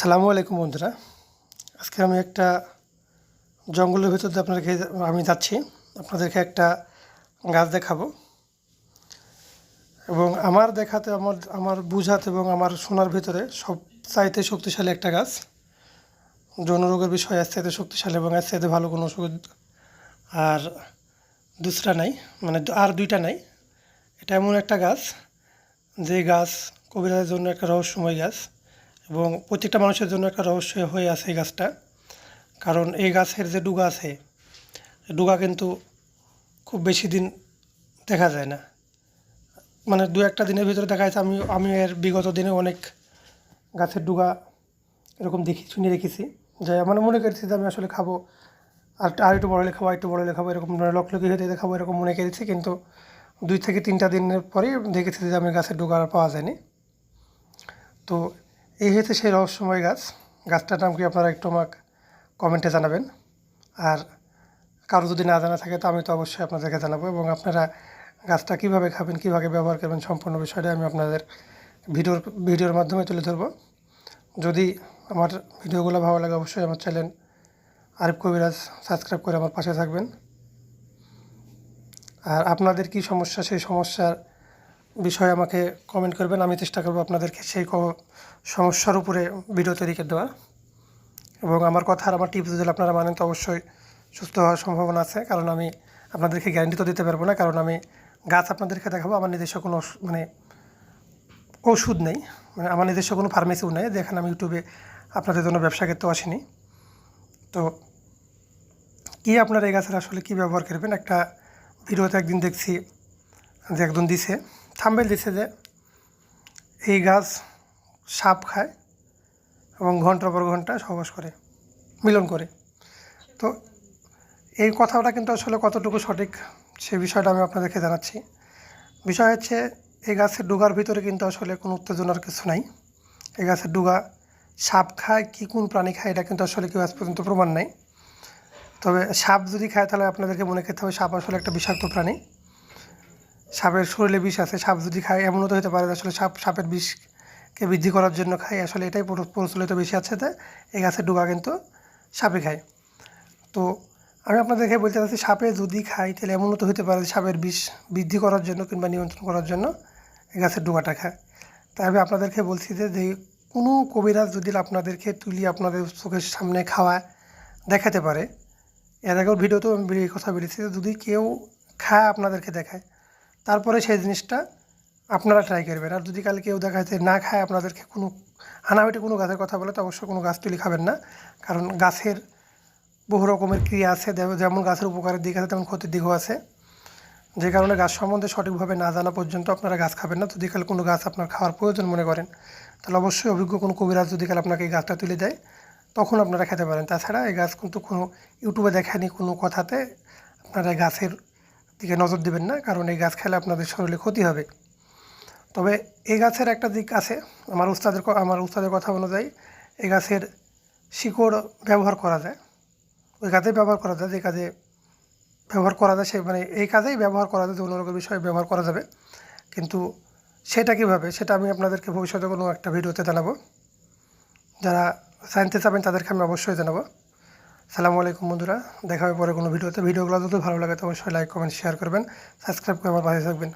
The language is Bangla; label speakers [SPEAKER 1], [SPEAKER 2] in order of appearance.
[SPEAKER 1] সালামু আলাইকুম বন্ধুরা। আজকে আমি একটা জঙ্গলের ভিতর দিয়ে আপনাদেরকে আমি যাচ্ছি। আপনাদেরকে একটা গাছ দেখাবো। এবং আমার দেখাতে, আমার আমার বুঝাতে এবং আমার শোনার ভিতরে সব চাইতে শক্তিশালী একটা গাছ। যৌন রোগের বিষয়ে এর চাইতে শক্তিশালী এবং এর চাইতে ভালো কোনো ওষুধ আর দুসরা নাই মানে আর দুইটা নাই। এটা এমন একটা গাছ, যে গাছ কবিরাজের জন্য একটা রহস্যময় গাছ। এবং প্রত্যেকটা মানুষের জন্য একটা রহস্য হয়ে আছে এই গাছটা। কারণ এই গাছের যে ডুগা আছে ডুগা কিন্তু খুব বেশি দিন দেখা যায় না। মানে দু একটা দিনের ভিতরে দেখা যাচ্ছে আমি আমি এর বিগত দিনে অনেক গাছের ডুগা এরকম দেখি, শুনে রেখেছি। যে মানে মনে করেছি যে আমি আসলে খাব। আর আর একটু বড় হলে খাব একটু বড় হলে খাব, এরকম লকলকি হয়ে খাব, এরকম মনে করেছি। কিন্তু দুই থেকে তিনটা দিনের পরেই দেখেছি যে আমি গাছের ডুগা আর পাওয়া যায়নি। তো এই হচ্ছে সেই রহস্যময় গাছ। গাছটার নাম কি আপনারা একটু আমাকে কমেন্টে জানাবেন। আর কারও যদি না জানা থাকে, তো আমি তো অবশ্যই আপনাদেরকে জানাব এবং আপনারা গাছটা কীভাবে খাবেন, কীভাবে ব্যবহার করবেন সম্পূর্ণ বিষয়টা আমি আপনাদের ভিডিওর ভিডিওর মাধ্যমে তুলে ধরবো। যদি আমার ভিডিওগুলো ভালো লাগে, অবশ্যই আমার চ্যানেল আরিফ কবিরাজ সাবস্ক্রাইব করে আমার পাশে থাকবেন। আর আপনাদের কি সমস্যা, সেই সমস্যার বিষয়ে আমাকে কমেন্ট করবেন। আমি চেষ্টা করব আপনাদেরকে সেই সমস্যার উপরে ভিডিও তৈরি করে দেওয়া এবং আমার কথা আর আমার টিপস যদি আপনারা মানেন তো অবশ্যই সুস্থ হওয়ার সম্ভাবনা আছে। কারণ আমি আপনাদেরকে গ্যারান্টি তো দিতে পারব না। কারণ আমি গাছ আপনাদেরকে দেখাবো। আমার নিজস্ব কোনো মানে ওষুধ নেই। মানে আমার নিজস্ব কোনো ফার্মেসিও নেই। যেখানে আমি ইউটিউবে আপনাদের জন্য ব্যবসা করতেও আসিনি। তো কী আপনারা এই গাছের আসলে কী ব্যবহার করবেন? একটা ভিডিওতে একদিন দেখছি যে একজন দিছে। থাম্বেল দিছে যে এই গাছ সাপ খায় এবং ঘণ্টার পর ঘণ্টা সহবাস করে, মিলন করে। তো এই কথাটা কিন্তু আসলে কতটুকু সঠিক সে বিষয়টা আমি আপনাদেরকে জানাচ্ছি। বিষয় হচ্ছে, এই গাছের ডুগার ভিতরে কিন্তু আসলে কোনো উত্তেজনার কিছু নাই। এই গাছের ডুগা সাপ খায়, কি কোন প্রাণী খায়, এটা কিন্তু আসলে কেউ আজ পর্যন্ত প্রমাণ নাই। তবে সাপ যদি খায়, তাহলে আপনাদেরকে মনে করতে হবে সাপ আসলে একটা বিষাক্ত প্রাণী। সাপের শরীরে বিষ আছে, সাপ যদি খায়, এমনও তো হতে পারে আসলে সাপ, সাপের বিষকে বৃদ্ধি করার জন্য খায়। আসলে এটাই প্রচলিত বেশি আছে এই গাছের ডুগা কিন্তু সাপে খায়। তো আমি আপনাদেরকে বলতে চাচ্ছি, সাপে যদি খায়, তাহলে এমনও তো হতে পারে সাপের বিষ বৃদ্ধি করার জন্য কিংবা নিয়ন্ত্রণ করার জন্য এই গাছের ডুগাটা খায়। তাই আমি আপনাদেরকে বলছি যে যে কোনো কবিরাজ যদি আপনাদেরকে তুলি আপনাদের চোখের সামনে খাওয়া দেখাতে পারে। এর আগেও ভিডিওতেও আমি কথা বলেছি যদি কেউ খায়, আপনাদেরকে দেখায়। তারপরে সেই জিনিসটা আপনারা ট্রাই করবেন। আর যদি কাল কেউ দেখা যাচ্ছে না খায়, আপনাদেরকে কোনো হানাহাটি কোনো গাছের কথা বলে, তো অবশ্যই কোনো গাছ তুলি খাবেন না। কারণ গাছের বহু রকমের ক্রিয়া আছে, যেমন- গাছের উপকারের দিক আছে, তেমন ক্ষতির দিকও আছে। যে কারণে গাছ সম্বন্ধে সঠিকভাবে না জানা পর্যন্ত আপনারা গাছ খাবেন না। যদি কাল কোনো গাছ আপনার খাওয়ার প্রয়োজন মনে করেন, তাহলে অবশ্যই অভিজ্ঞ কোনো কবিরাজ যদি কাল আপনাকে এই গাছটা তুলে দেয়, তখন আপনারা খেতে পারেন। তাছাড়া এই গাছ কিন্তু কোনো ইউটিউবে দেখায়নি কোনো কথাতে আপনারা গাছের দিকে নজর দেবেন না, কারণ এই গাছ খেলে আপনাদের শরীরে ক্ষতি হবে। তবে এই গাছের একটা দিক আছে, আমার উস্তাদের আমার উস্তাদের কথা অনুযায়ী এই গাছের শিকড় ব্যবহার করা যায়। ওই কাজেই ব্যবহার করা যায়, যে কাজে ব্যবহার করা যায়, সে মানে এই কাজেই ব্যবহার করা যায় যে অন্য বিষয়ে ব্যবহার করা যাবে। কিন্তু সেটা কীভাবে, সেটা আমি আপনাদেরকে ভবিষ্যতে কোনো একটা ভিডিওতে জানাব। যারা জানতে চাবেন তাদেরকে আমি অবশ্যই জানাব। সালামু আলাইকুম বন্ধুরা, দেখা হবে পরে কোনো ভিডিওতে। ভিডিওগুলো যদি ভালো লাগে তো অবশ্যই লাইক কমেন্ট শেয়ার করবেন। সাবস্ক্রাইব করে আমার পাশে থাকবেন।